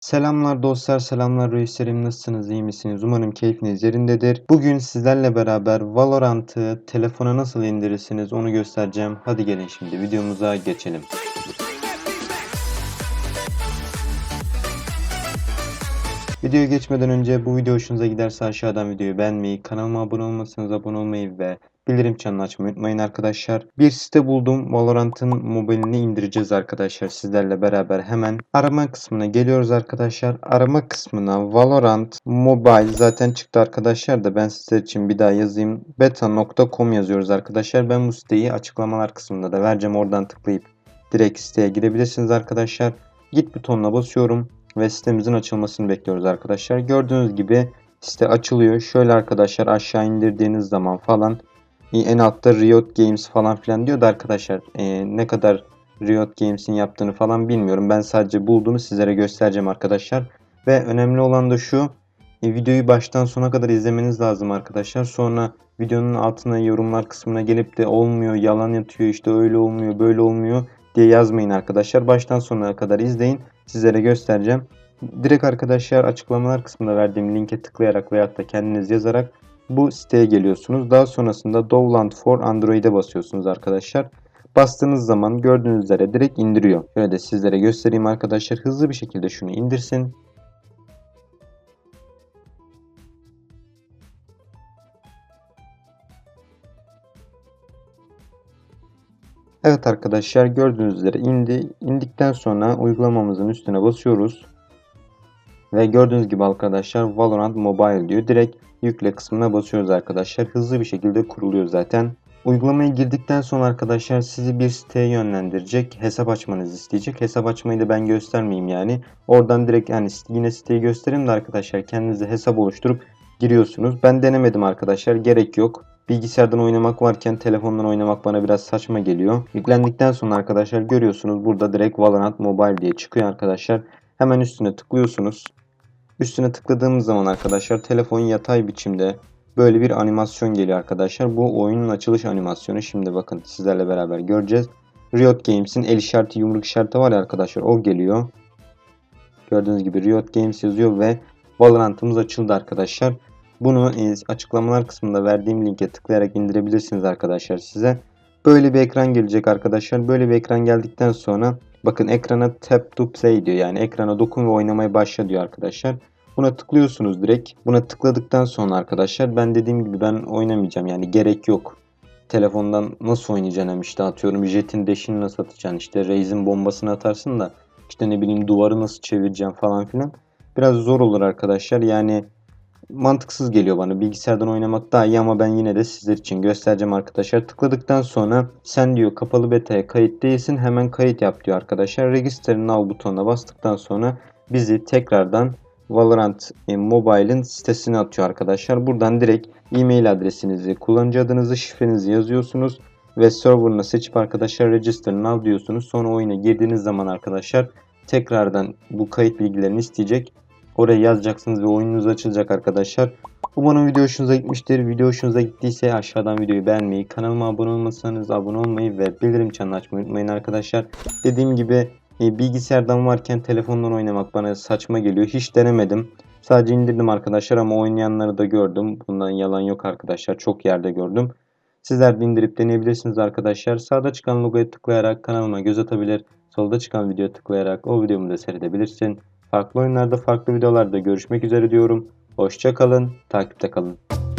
Selamlar dostlar, selamlar reislerim. Nasılsınız, iyi misiniz? Umarım keyfiniz yerindedir. Bugün sizlerle beraber Valorant'ı telefona nasıl indirirsiniz onu göstereceğim. Hadi gelin şimdi videomuza geçelim. Videoya geçmeden önce bu video hoşunuza giderse aşağıdan videoyu beğenmeyi, kanalıma abone olmasanız abone olmayı ve bildirim çanını açmayı unutmayın arkadaşlar. Bir site buldum. Valorant'ın mobilini indireceğiz arkadaşlar sizlerle beraber. Hemen arama kısmına geliyoruz arkadaşlar. Arama kısmına Valorant Mobile zaten çıktı arkadaşlar da ben sizler için bir daha yazayım. beta.com yazıyoruz arkadaşlar. Ben bu siteyi açıklamalar kısmında da vereceğim. Oradan tıklayıp direkt siteye girebilirsiniz arkadaşlar. Git butonuna basıyorum ve sitemizin açılmasını bekliyoruz arkadaşlar. Gördüğünüz gibi site açılıyor. Şöyle arkadaşlar aşağı indirdiğiniz zaman falan en altta Riot Games falan filan diyordu arkadaşlar. Ee, ne kadar Riot Games'in yaptığını falan bilmiyorum. Ben sadece bulduğumu sizlere göstereceğim arkadaşlar. Ve önemli olan da şu. e, videoyu baştan sona kadar izlemeniz lazım arkadaşlar. Sonra videonun altına yorumlar kısmına gelip de olmuyor, yalan yatıyor, işte öyle olmuyor, böyle olmuyor diye yazmayın arkadaşlar. Baştan sona kadar izleyin. Sizlere göstereceğim. Direkt arkadaşlar açıklamalar kısmında verdiğim linke tıklayarak veyahut da kendiniz yazarak bu siteye geliyorsunuz. Daha sonrasında Dovland for Android'e basıyorsunuz arkadaşlar. Bastığınız zaman gördüğünüz üzere direkt indiriyor. Şöyle de sizlere göstereyim arkadaşlar. Hızlı bir şekilde şunu indirsin. Evet arkadaşlar gördüğünüz üzere indi. İndikten sonra uygulamamızın üstüne basıyoruz. Ve gördüğünüz gibi arkadaşlar Valorant Mobile diyor. Direkt yükle kısmına basıyoruz arkadaşlar. Hızlı bir şekilde kuruluyor zaten. Uygulamaya girdikten sonra arkadaşlar sizi bir siteye yönlendirecek. Hesap açmanızı isteyecek. Hesap açmayı da ben göstermeyeyim yani. Oradan direkt yani yine siteyi göstereyim de arkadaşlar kendinize hesap oluşturup giriyorsunuz. Ben denemedim arkadaşlar. Gerek yok. Bilgisayardan oynamak varken telefondan oynamak bana biraz saçma geliyor. Yüklendikten sonra arkadaşlar görüyorsunuz burada direkt Valorant Mobile diye çıkıyor arkadaşlar. Hemen üstüne tıklıyorsunuz. Üstüne tıkladığımız zaman arkadaşlar telefon yatay biçimde böyle bir animasyon geliyor arkadaşlar. Bu oyunun açılış animasyonu. Şimdi bakın sizlerle beraber göreceğiz. Riot Games'in el işareti yumruk işareti var ya arkadaşlar o geliyor. Gördüğünüz gibi Riot Games yazıyor ve Valorant'ımız açıldı arkadaşlar. Bunu e, açıklamalar kısmında verdiğim linke tıklayarak indirebilirsiniz arkadaşlar size. Böyle bir ekran gelecek arkadaşlar. Böyle bir ekran geldikten sonra bakın ekrana tap to play diyor. Yani ekrana dokun ve oynamaya başla diyor arkadaşlar. Buna tıklıyorsunuz direkt. Buna tıkladıktan sonra arkadaşlar ben dediğim gibi ben oynamayacağım. Yani gerek yok. Telefondan nasıl oynayacaksın işte atıyorum jetin deşini nasıl atacaksın işte Raze'in bombasını atarsın da işte ne bileyim duvarı nasıl çevireceksin falan filan. Biraz zor olur arkadaşlar. Yani mantıksız geliyor bana. Bilgisayardan oynamak daha iyi ama ben yine de sizler için göstereceğim arkadaşlar. Tıkladıktan sonra sen diyor kapalı beta'ya kayıt değilsin hemen kayıt yap diyor arkadaşlar. Register Now butonuna bastıktan sonra bizi tekrardan Valorant e, Mobile'ın sitesine atıyor arkadaşlar. Buradan direkt e-mail adresinizi, kullanıcı adınızı, şifrenizi yazıyorsunuz ve server'ını seçip arkadaşlar Register Now diyorsunuz. Sonra oyuna girdiğiniz zaman arkadaşlar tekrardan bu kayıt bilgilerini isteyecek. Oraya yazacaksınız ve oyununuz açılacak arkadaşlar. Umarım video hoşunuza gitmiştir. Video hoşunuza gittiyse aşağıdan videoyu beğenmeyi, kanalıma abone olmasanız abone olmayı ve bildirim çanını açmayı unutmayın arkadaşlar. Dediğim gibi e, bilgisayardan varken telefondan oynamak bana saçma geliyor. Hiç denemedim. Sadece indirdim arkadaşlar ama oynayanları da gördüm. Bundan yalan yok arkadaşlar. Çok yerde gördüm. Sizler de indirip deneyebilirsiniz arkadaşlar. Sağda çıkan logoya tıklayarak kanalıma göz atabilir. Solda çıkan videoya tıklayarak o videomu da seyredebilirsin. Farklı oyunlarda farklı videolarda görüşmek üzere diyorum. Hoşça kalın, takipte kalın.